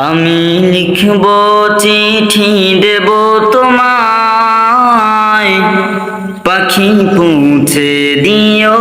আমি লিখব চিঠি দেব তোমায়। পাখি পৌঁছে দিও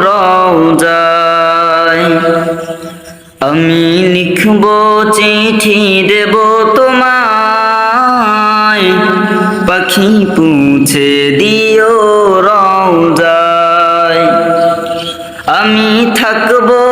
রওজায়। আমি লিখব চিঠি দেব তোমায়। পাখি পৌঁছে দিও রওজায়। আমি থাকব